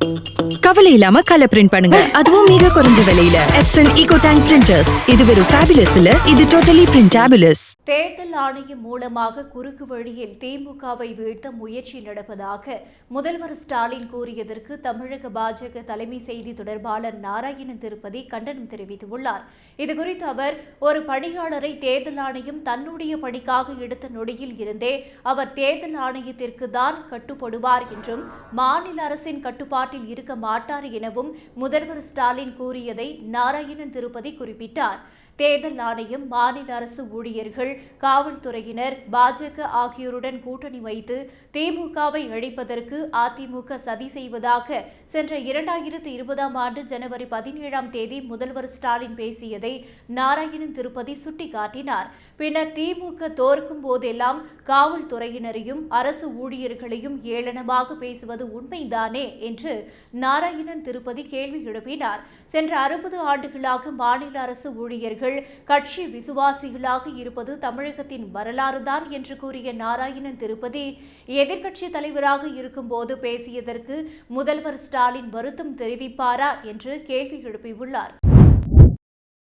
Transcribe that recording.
Thank கவலை இல்லாம colour print பண்ணுங்க. அதுவும் மிக குறைஞ்ச விலையில. எப்சன் ஈகோ டேங்க் பிரிண்டர்ஸ் இது வெறும் ஃபேபிலஸ் இல்ல இது டோட்டலி பிரிண்டாபிலஸ் தேர்தல் ஆணையம் மூலமாக குறுக்கு வழியில் திமுகவை வீழ்த்த முயற்சி நடப்பதாக முதல்வர் ஸ்டாலின் கூறியதற்கு தமிழக பாஜக தலைமை செய்தி தொடர்பாளர் நாராயணன் திருப்பதி கண்டனம் தெரிவித்துள்ளார். இதுகுறித்து அவர் ஒரு பணியாளரை தேர்தல் ஆணையம் தன்னுடைய பணிக்காக எடுத்த நொடியில் இருந்தே அவர் தேர்தல் ஆணையத்திற்கு தான் கட்டுப்படுவார் என்றும் மாநில அரசின் கட்டுப்பாட்டில் இருக்க மாட்டார் எனவும் முதல்வர் ஸ்டாலின் கூறியதை நாராயணன் திருப்பதி குறிப்பிட்டார். தேர்தல் ஆணையம் மாநில அரசு ஊழியர்கள் காவல்துறையினர் பாஜக ஆகியோருடன் கூட்டணி வைத்து திமுகவை அழிப்பதற்கு அதிமுக சதி செய்வதாக சென்ற இரண்டாயிரத்து இருபதாம் ஆண்டு ஜனவரி பதினேழாம் தேதி முதல்வர் ஸ்டாலின் பேசியதை நாராயணன் திருப்பதி சுட்டிக்காட்டினார். பின்னர் திமுக தோற்கும் போதெல்லாம் காவல்துறையினரையும் அரசு ஊழியர்களையும் ஏளனமாக பேசுவது உண்மைதானே என்று நாராயணன் திருப்பதி கேள்வி எழுப்பினார். சென்ற அறுபது ஆண்டுகளாக மாநில அரசு ஊழியர்கள் கட்சி விசுவாசிகளாக இருப்பது தமிழகத்தின் வரலாறுதான் என்று கூறிய நாராயணன் திருப்பதி எதிர்க்கட்சி தலைவராக இருக்கும்போது பேசியதற்கு முதல்வர் ஸ்டாலின் வருத்தம் தெரிவிப்பாரா என்று கேள்வி எழுப்பியுள்ளார்.